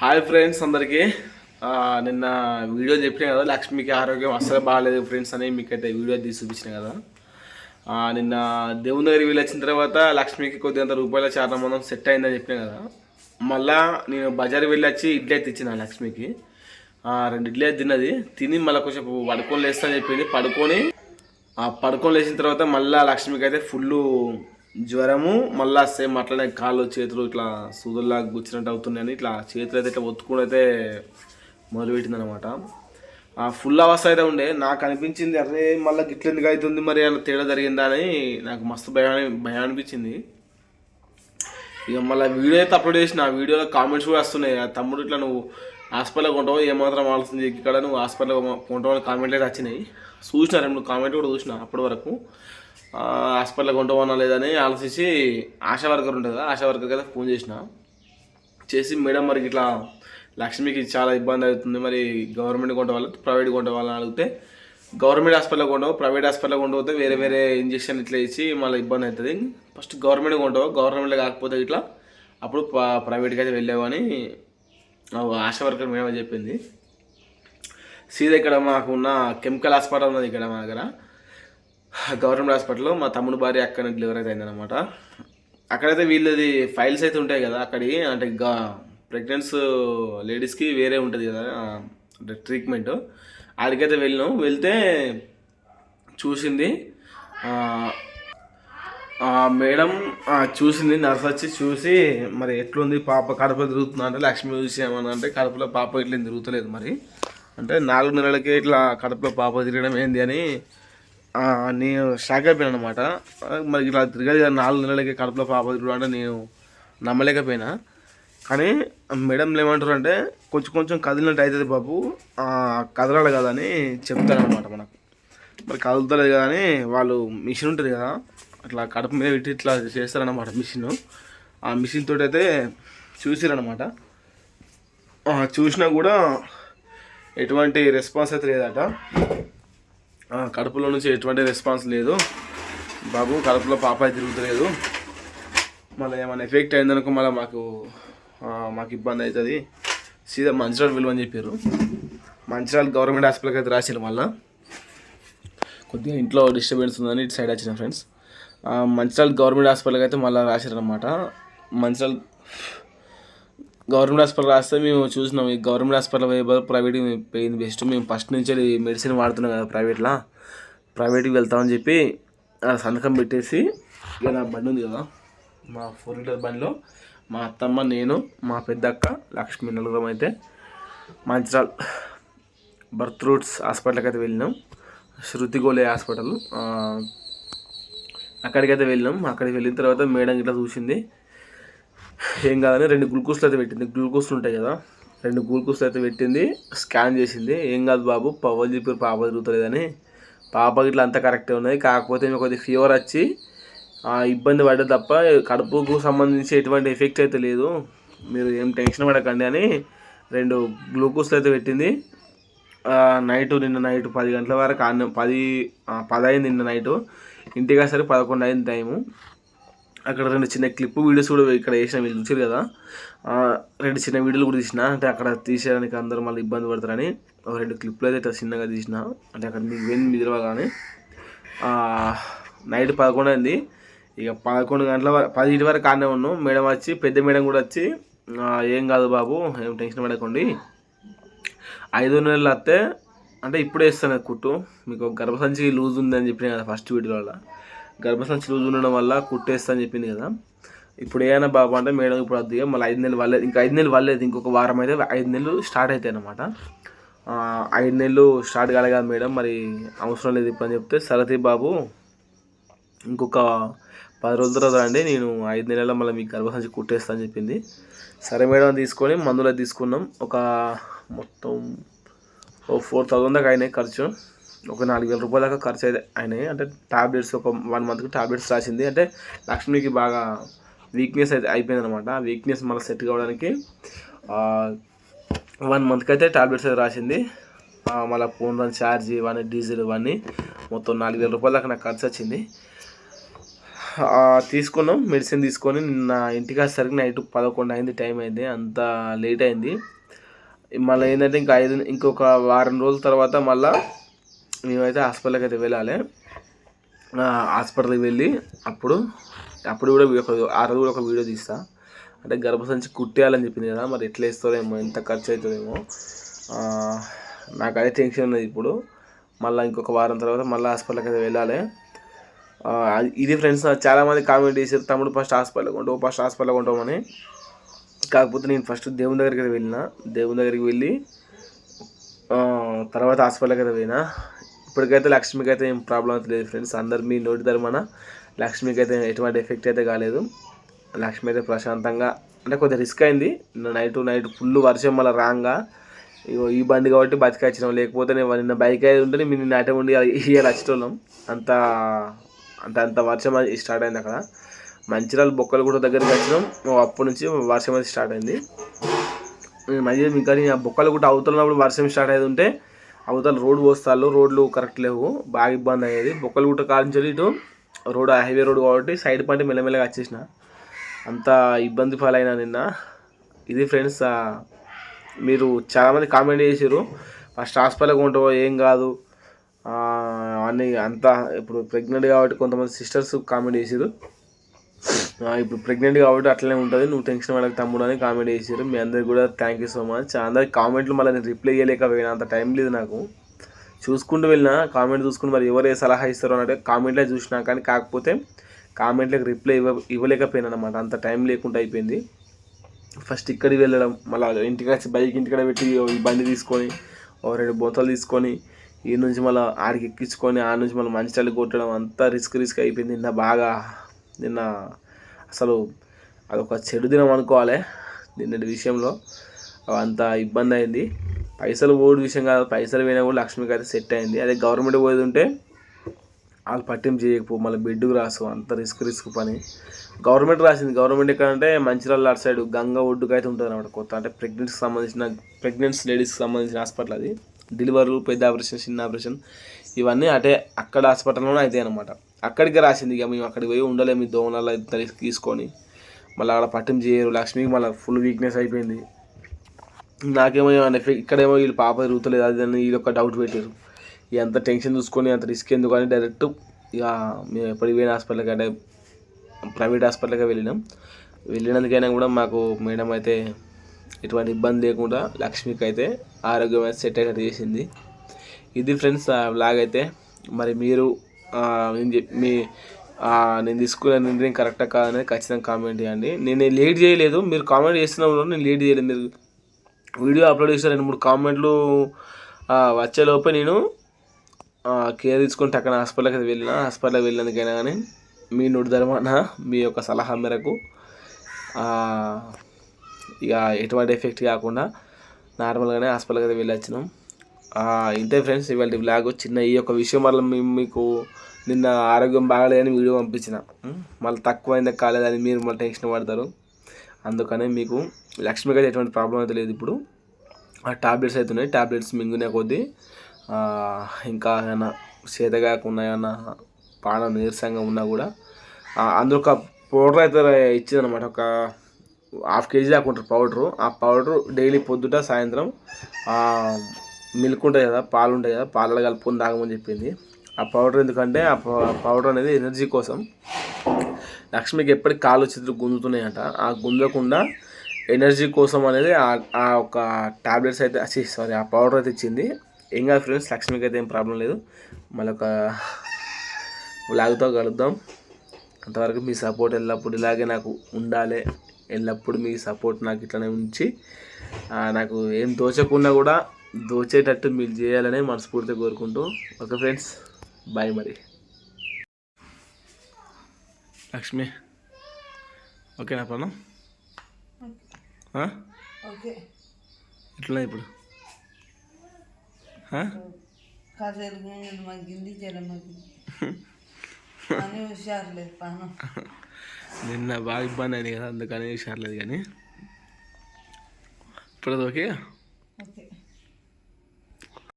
Hi friends అందరికీ. నిన్న video చెప్పిన కదా లక్ష్మికి ఆరోగ్యం అస్సలు బాగాలేదు ఫ్రెండ్స్ అని మీకైతే వీడియో తీసి చూపించిన కదా. నిన్న దేవుని దగ్గర వీళ్ళు వచ్చిన తర్వాత లక్ష్మికి కొద్దిగంత రూపాయల చారణం సెట్ అయిందని చెప్పిన కదా. మళ్ళా నేను బజార్ వెళ్ళి వచ్చి ఇడ్లీ అయితే ఇచ్చిన లక్ష్మికి. రెండు ఇడ్లీ అయితే తిన్నది. తిని మళ్ళీ కొంచెం పడుకొని లేస్తా అని చెప్పింది. పడుకొని పడుకొని లేచిన తర్వాత మళ్ళీ లక్ష్మికి అయితే ఫుల్ జ్వరము మళ్ళీ సేమ్ అట్లనే కాళ్ళు చేతులు ఇట్లా సూదుల్లా గుచ్చినట్టు అవుతున్నాయని ఇట్లా చేతులు అయితే ఇట్లా ఒత్తుకుని అయితే మొదలుపెట్టింది అనమాట ఆ ఫుల్ అవస్థ అయితే ఉండే. నాకు అనిపించింది అరే మళ్ళీ గిట్ల ఎందుకు అవుతుంది మరి అలా తేడా జరిగిందా అని నాకు మస్తు భయం భయం అనిపించింది. ఇక మళ్ళీ వీడియో అయితే అప్లోడ్ చేసిన ఆ వీడియోలో కామెంట్స్ కూడా వస్తున్నాయి. ఆ తమ్ముడు ఇట్లా నువ్వు హాస్పిటల్లో కొంటావు ఏమాత్రం ఆలోచన ఇక్కడ నువ్వు హాస్పిటల్లో కొంటావు అని కామెంట్లు అయితే వచ్చినాయి. చూసిన రెండు కామెంట్ కూడా చూసిన అప్పటి వరకు. హాస్పిటల్కి హాస్పిటల్లో లేదని ఆలోచించి ఆశా వర్కర్ ఉంటుంది కదా ఆశా వర్కర్కి అయితే ఫోన్ చేసిన. చేసి మేడం మరి ఇట్లా లక్ష్మికి చాలా ఇబ్బంది అవుతుంది మరి గవర్నమెంట్ కొంట వాళ్ళు ప్రైవేట్ కొంట వాళ్ళని అడిగితే గవర్నమెంట్ హాస్పిటల్లో కొంటావు ప్రైవేట్ హాస్పిటల్లో కొండపోతే వేరే వేరే ఇంజక్షన్ ఇట్లా ఇచ్చి మళ్ళీ ఇబ్బంది అవుతుంది. ఫస్ట్ గవర్నమెంట్ కొంటావు? గవర్నమెంట్లో కాకపోతే ఇట్లా అప్పుడు ప్రైవేట్కి అయితే వెళ్ళావు అని ఆశా వర్కర్ మేడం చెప్పింది. సీదా ఇక్కడ మాకు ఉన్న కెమికల్ హాస్పిటల్ ఉన్నది ఇక్కడ మా దగ్గర. గవర్నమెంట్ హాస్పిటల్లో మా తమ్ముడు భార్య అక్కడ డెలివరీ అయితే అయిందనమాట అక్కడైతే వీళ్ళది ఫైల్స్ అయితే ఉంటాయి కదా అక్కడి అంటే గా ప్రెగ్నెన్స్ లేడీస్కి వేరే ఉంటుంది కదా అంటే ట్రీట్మెంట్ ఆడికైతే వెళ్ళినాం వెళ్తే చూసింది మేడం చూసింది నర్స్ వచ్చి చూసి మరి ఎట్లుంది పాప కడుపు తిరుగుతుందా? అంటే లక్ష్మి చూసి ఏమన్నా అంటే కడుపులో పాప ఇట్లా తిరుగుతలేదు మరి. అంటే నాలుగు నెలలకే ఇట్లా కడుపులో పాప తిరగడం ఏంది అని నేను షాక్ అయిపోయాను అనమాట మరి ఇట్లా తిరగదు కదా నాలుగు నెలలకి కడుపులో పాప అంటే నేను నమ్మలేకపోయినా. కానీ మేడంలు ఏమంటారు అంటే కొంచెం కొంచెం కదిలినట్టు అవుతుంది బాబు. కదలాలి కదా అని చెప్తారనమాట మనకు. మరి కదులుతలేదు కదా అని వాళ్ళు మిషన్ ఉంటుంది కదా అట్లా కడుపు మీద పెట్టి ఇట్లా చేస్తారనమాట మిషన్. ఆ మిషన్ తోటి అయితే చూసిరనమాట చూసినా కూడా ఎటువంటి రెస్పాన్స్ అయితే లేదట. కడుపులో నుంచి ఎటువంటి రెస్పాన్స్ లేదు. బాబు కడుపులో పాప అయితే తిరుగుతలేదు. మళ్ళీ ఏమైనా ఎఫెక్ట్ అయిందనుకో మళ్ళీ మాకు మాకు ఇబ్బంది అవుతుంది. సీదా మంచిర్యాల విలువని చెప్పారు మంచిర్యాల గవర్నమెంట్ హాస్పిటల్కి అయితే రాశారు మళ్ళీ. కొద్దిగా ఇంట్లో డిస్టర్బెన్స్ ఉందని ఇటు సైడ్ వచ్చిన ఫ్రెండ్స్. మంచిర్యాల గవర్నమెంట్ హాస్పిటల్కి అయితే మళ్ళీ రాశారనమాట మంచిర్యాల గవర్నమెంట్ హాస్పిటల్ రాస్తే మేము చూసినాం. ఈ గవర్నమెంట్ హాస్పిటల్ పోయే ప్రైవేట్కి పోయింది బెస్ట్ మేము ఫస్ట్ నుంచి మెడిసిన్ వాడుతున్నాం కదా ప్రైవేట్లో ప్రైవేట్కి వెళ్తామని చెప్పి ఆ సంతకం పెట్టేసి ఇక నా బండి ఉంది కదా. మా ఫోర్ వీలర్ బండిలో మా అత్తమ్మ నేను మా పెద్దక్క లక్ష్మి నలుగురం అయితే మంచిర్యాల బర్త్ రూట్స్ హాస్పిటల్కి అయితే వెళ్ళినాం. శృతి గోలే హాస్పిటల్. అక్కడికైతే వెళ్ళినాం. అక్కడికి వెళ్ళిన తర్వాత మేడం ఇట్లా చూసింది. ఏం కాదని రెండు గ్లూకోజ్లు అయితే పెట్టింది. గ్లూకోజ్లు ఉంటాయి కదా రెండు గ్లూకోజ్లు అయితే పెట్టింది స్కాన్ చేసింది. ఏం కాదు బాబు పవన్ చెప్పారు పాప తిరుగుతలేదని. పాప ఇట్లా అంతా కరెక్టే ఉన్నది. కాకపోతే మీకు కొద్దిగా ఫీవర్ వచ్చి ఇబ్బంది పడ్డది తప్ప కడుపుకు సంబంధించి ఎటువంటి ఎఫెక్ట్ అయితే లేదు. మీరు ఏం టెన్షన్ పడకండి అని రెండు గ్లూకోజ్లు అయితే పెట్టింది. నైట్ నిన్న నైట్ పది గంటల వరకు అన్న పది పది అయింది నిన్న నైట్ ఇంటికి సరే పదకొండు అయింది టైము అక్కడ రెండు చిన్న క్లిప్ వీడియోస్ కూడా ఇక్కడ వేసిన మీరు చూసారు కదా? రెండు చిన్న వీడియోలు కూడా తీసిన. అంటే అక్కడ తీసేయడానికి అందరూ మళ్ళీ ఇబ్బంది పడతారని ఒక రెండు క్లిప్లు అయితే ఇట్లా చిన్నగా తీసిన. అంటే అక్కడ మీకు వెళ్ళి మిదిరవగానే నైట్ పదకొండు అయింది. ఇక పదకొండు గంటల వరకు వరకు ఆడనే ఉన్నాం. మేడం వచ్చి పెద్ద మేడం కూడా వచ్చి ఏం కాదు బాబు ఏం టెన్షన్ పడకండి. ఐదు నెలలు వస్తే అంటే ఇప్పుడే ఇస్తాను కుట్టు. మీకు గర్భసంచి లూజ్ ఉందని చెప్పిన కదా ఫస్ట్ వీడియోలో. గర్భసంచి లూజ్ ఉండడం వల్ల కుట్టేస్తా అని చెప్పింది కదా. ఇప్పుడు ఏమైనా బాబు అంటే మేడం ఇప్పుడు వద్దు మళ్ళీ ఐదు నెలలు వాళ్ళేది ఇంకా ఐదు నెలలు వాళ్ళేది ఇంకొక వారం అయితే ఐదు నెలలు స్టార్ట్ అవుతాయి అనమాట ఐదు నెలలు స్టార్ట్ కాలే కదా మేడం. మరి అవసరం లేదు ఇప్పుడు అని చెప్తే సరతి బాబు ఇంకొక పది రోజుల తర్వాత అండి నేను ఐదు నెలల మళ్ళీ మీకు గర్భసంచి కుట్టేస్తా అని చెప్పింది. సరే మేడం తీసుకొని మందులు తీసుకున్నాం. ఒక మొత్తం ఓ ఫోర్ థౌజండ్ దాకా అయినాయి ఖర్చు. ఒక నాలుగు వేల రూపాయల దాకా ఖర్చు అయితే అయినాయి. అంటే టాబ్లెట్స్ ఒక వన్ మంత్కి టాబ్లెట్స్ రాసింది. అంటే లక్ష్మికి బాగా వీక్నెస్ అయితే అయిపోయింది అనమాట వీక్నెస్ మళ్ళీ సెట్ కావడానికి వన్ మంత్కి అయితే టాబ్లెట్స్ అయితే రాసింది. మళ్ళీ ఫోన్ రన్ ఛార్జ్ ఇవన్నీ డీజిల్ ఇవన్నీ మొత్తం నాలుగు వేల రూపాయల దాకా నాకు ఖర్చు వచ్చింది. తీసుకున్నాం. మెడిసిన్ తీసుకొని నిన్న ఇంటికి వచ్చేసరికి నైట్ పదకొండు అయింది టైం అయింది. అంత లేట్ అయింది. మళ్ళీ ఏంటంటే ఇంకా ఐదు ఇంకొక వారం రోజుల తర్వాత మళ్ళీ మేమైతే హాస్పిటల్కి అయితే వెళ్ళాలి. హాస్పిటల్కి వెళ్ళి అప్పుడు అప్పుడు కూడా ఒక ఆ రోజు కూడా ఒక వీడియో తీస్తా. అంటే గర్భసంచి కుట్టేయాలని చెప్పింది కదా మరి ఎట్లా ఇస్తారేమో ఎంత ఖర్చు అవుతుందేమో నాకు అదే టెన్షన్ ఉన్నది ఇప్పుడు. మళ్ళీ ఇంకొక వారం తర్వాత మళ్ళీ హాస్పిటల్కి అయితే వెళ్ళాలి. ఇది ఫ్రెండ్స్ చాలామంది కామెంట్ చేశారు తమ్ముడు ఫస్ట్ హాస్పిటల్కి కొంటావు ఫస్ట్ హాస్పిటల్కి కొంటామని. కాకపోతే నేను ఫస్ట్ దేవుని దగ్గరికి అయితే వెళ్ళిన. దేవుని దగ్గరికి వెళ్ళి తర్వాత హాస్పిటల్కి అయితే పోయినా. ఇప్పటికైతే లక్ష్మికి అయితే ఏం ప్రాబ్లం అయితే లేదు ఫ్రెండ్స్ అందరు మీ నోటి ధర్మన లక్ష్మికి అయితే ఎటువంటి ఎఫెక్ట్ అయితే కాలేదు. లక్ష్మి అయితే ప్రశాంతంగా అంటే కొద్దిగా రిస్క్ అయింది. నైట్ నైట్ ఫుల్ వర్షం మళ్ళీ రాగా. ఇగో ఈ బండి కాబట్టి బతికొచ్చినాం. లేకపోతే నేను నిన్న బైక్ అయితే ఉంటే మీ నిన్న అటే ఉండి ఇయ్యాలి వచ్చేటోళ్ళం అంత అంటే అంత వర్షం అది స్టార్ట్ అయింది అక్కడ. మంచిర్యాల బొక్కలు కూడా దగ్గరికి వచ్చినాం. అప్పటి నుంచి వర్షం అయితే స్టార్ట్ అయింది. నేను మధ్య ఇంకా ఆ బొక్కలు కూడా అవుతున్నప్పుడు వర్షం స్టార్ట్ అయితే ఉంటే అవతల రోడ్డు పోస్తాళ్ళు రోడ్లు కరెక్ట్ లేవు. బాగా ఇబ్బంది అయ్యేది. బొక్కలు గుట్ట కాలించి ఇటు రోడ్ హైవే రోడ్ కాబట్టి సైడ్ పంటి మెల్లమెల్లగా వచ్చేసిన. అంత ఇబ్బంది పాలైన నిన్న. ఇది ఫ్రెండ్స్ మీరు చాలామంది కామెంట్ చేసారు ఫస్ట్ హాస్పిటల్కి ఉంటావో ఏం కాదు. ఆ, అన్నీ అంతా ఇప్పుడు ప్రెగ్నెంట్ కాబట్టి కొంతమంది సిస్టర్స్ కామెంట్ చేసారు ఇప్పుడు ప్రెగ్నెంట్ కాబట్టి అట్లనే ఉంటుంది. నువ్వు టెన్షన్ వాళ్ళకి తమ్ముడు అని కామెంట్ చేశారు మీ అందరికి కూడా థ్యాంక్ యూ సో మచ్ అందరికి కామెంట్లు మళ్ళీ నేను రిప్లై చేయలేకపోయినా అంత టైం లేదు నాకు. చూసుకుంటూ వెళ్ళినా కామెంట్ చూసుకుని మరి ఎవరు ఏ సలహా ఇస్తారో అంటే కామెంట్లే చూసినా కానీ కాకపోతే కామెంట్లకు రిప్లై ఇవ్వ ఇవ్వలేకపోయినా అనమాట అంత టైం లేకుండా అయిపోయింది. ఫస్ట్ ఇక్కడికి వెళ్ళడం మళ్ళీ ఇంటికి వచ్చి బైక్ ఇంటికాడ పెట్టి ఈ బండి తీసుకొని ఓ రెండు బోతలు తీసుకొని ఈ నుంచి మళ్ళీ ఆడికి ఎక్కించుకొని ఆడ నుంచి మళ్ళీ మంచి చల్లి కొట్టడం అంతా రిస్క్ రిస్క్ అయిపోయింది. నా బాగా నిన్న అసలు అదొక చెడు దినం అనుకోవాలి నిన్నటి విషయంలో. అంత ఇబ్బంది అయింది. పైసలు ఓడి విషయం కాదు. పైసలు పోయినా కూడా లక్ష్మికి అయితే సెట్ అయింది. అదే గవర్నమెంట్ పోయేది ఉంటే వాళ్ళు పట్టింపు చేయకపో మళ్ళీ బెడ్కి రాసు అంత రిస్క్ రిస్క్ పని. గవర్నమెంట్ రాసింది. గవర్నమెంట్ ఎక్కడంటే మంచిర్యాల అటు సైడ్ గంగ ఒడ్డుకు అయితే ఉంటుంది అనమాట కొత్త. అంటే ప్రెగ్నెంట్కి సంబంధించిన ప్రెగ్నెంట్స్ లేడీస్కి సంబంధించిన హాస్పిటల్ అది. డెలివరీలు పెద్ద ఆపరేషన్ చిన్న ఆపరేషన్ ఇవన్నీ అటే అక్కడ హాస్పిటల్లోనే అవుతాయి అనమాట అక్కడికి రాసింది ఇక మేము అక్కడికి పోయి ఉండలేము ఈ దోమలలో ఇంత రిస్క్ తీసుకొని. మళ్ళీ అక్కడ పట్టింపు చేయరు. లక్ష్మికి మళ్ళీ ఫుల్ వీక్నెస్ అయిపోయింది. నాకేమో ఎఫెక్ట్ ఇక్కడేమో వీళ్ళు పాప తిరుగుతలేదు అది అని వీళ్ళు ఒక డౌట్ పెట్టారు ఇక అంత టెన్షన్ చూసుకొని అంత రిస్క్ ఎందుకు అని డైరెక్ట్ ఇక మేము ఎప్పటికి పోయిన హాస్పిటల్కి అంటే ప్రైవేట్ హాస్పిటల్కి వెళ్ళినాం. వెళ్ళినందుకైనా కూడా మాకు మేడం అయితే ఎటువంటి ఇబ్బంది లేకుండా లక్ష్మికి అయితే ఆరోగ్యం అయితే సెట్ అయ్యేటట్టు చేసింది. ఇది ఫ్రెండ్స్ బ్లాగ్ అయితే. మరి మీరు నేను చెప్ మీ నేను తీసుకునే నిర్ణయం కరెక్టా కాదనేది ఖచ్చితంగా కామెంట్ చేయండి. నేను లేట్ చేయలేదు మీరు కామెంట్ చేస్తున్నప్పుడు నేను లేట్ చేయలేదు. మీరు వీడియో అప్లోడ్ చేసిన రెండు మూడు కామెంట్లు వచ్చేలోపే నేను కేర్ తీసుకుని టక్కన హాస్పిటల్కి వెళ్ళిన హాస్పిటల్కి వెళ్ళినందుకైనా కానీ మీ నుడి ధర్మాన మీ యొక్క సలహా మేరకు ఇక ఎటువంటి ఎఫెక్ట్ కాకుండా నార్మల్గానే హాస్పిటల్కి అయితే వెళ్ళి వచ్చినాం ఇంతే ఫ్రెండ్స్ ఇవాళ బ్లాగ్ చిన్న ఈ యొక్క విషయం వల్ల మేము మీకు నిన్న ఆరోగ్యం బాగాలేదని వీడియో పంపించిన. మళ్ళీ తక్కువైందా కాలేదని మీరు మళ్ళీ టెన్షన్ పడతారు. అందుకనే మీకు లక్ష్మికి అయితే ఎటువంటి ప్రాబ్లం అయితే లేదు ఇప్పుడు. ఆ టాబ్లెట్స్ అయితే ఉన్నాయి. టాబ్లెట్స్ మింగునే కొద్దీ ఇంకా ఏమైనా చేతగాకుండా ఏమైనా పానం నీరసంగా ఉన్నా కూడా అందులో ఒక పౌడర్ అయితే ఇచ్చిందనమాట ఒక హాఫ్ కేజీ దాకా ఉంటుంది పౌడరు ఆ పౌడరు డైలీ పొద్దుట సాయంత్రం మిల్క్ ఉంటుంది కదా పాలు ఉంటాయి కదా పాలలో కలుపుకొని తాగమని చెప్పింది. ఆ పౌడర్ ఎందుకంటే ఆ పౌడర్ అనేది ఎనర్జీ కోసం. లక్ష్మికి ఎప్పటికి కాలు చేతులు గుంజుతున్నాయంట. ఆ గుంజకుండా ఎనర్జీ కోసం అనేది ఆ- ఆ ఒక టాబ్లెట్స్ అయితే సారీ ఆ పౌడర్ అయితే ఇచ్చింది. ఏం కాదు ఫ్రెండ్స్ లక్ష్మికి అయితే ఏం ప్రాబ్లం లేదు. మళ్ళీ ఒక లాగుతో కలుద్దాం. అంతవరకు మీ సపోర్ట్ ఎల్లప్పుడు ఇలాగే నాకు ఉండాలి. ఎల్లప్పుడు మీ సపోర్ట్ నాకు ఇట్లనే ఉంచి నాకు ఏం దోచకుండా కూడా దోచేటట్టు మీరు చేయాలని మనస్ఫూర్తిగా కోరుకుంటూ. ఓకే ఫ్రెండ్స్ బాయ్ మరి. లక్ష్మి ఓకేనా పను ఓకే. ఎట్లా ఇప్పుడు? నిన్న బాగా ఇబ్బంది అయింది కదా అందుకని హుషార్లేదు కానీ. ఇప్పుడు అది ఓకే ఓకే.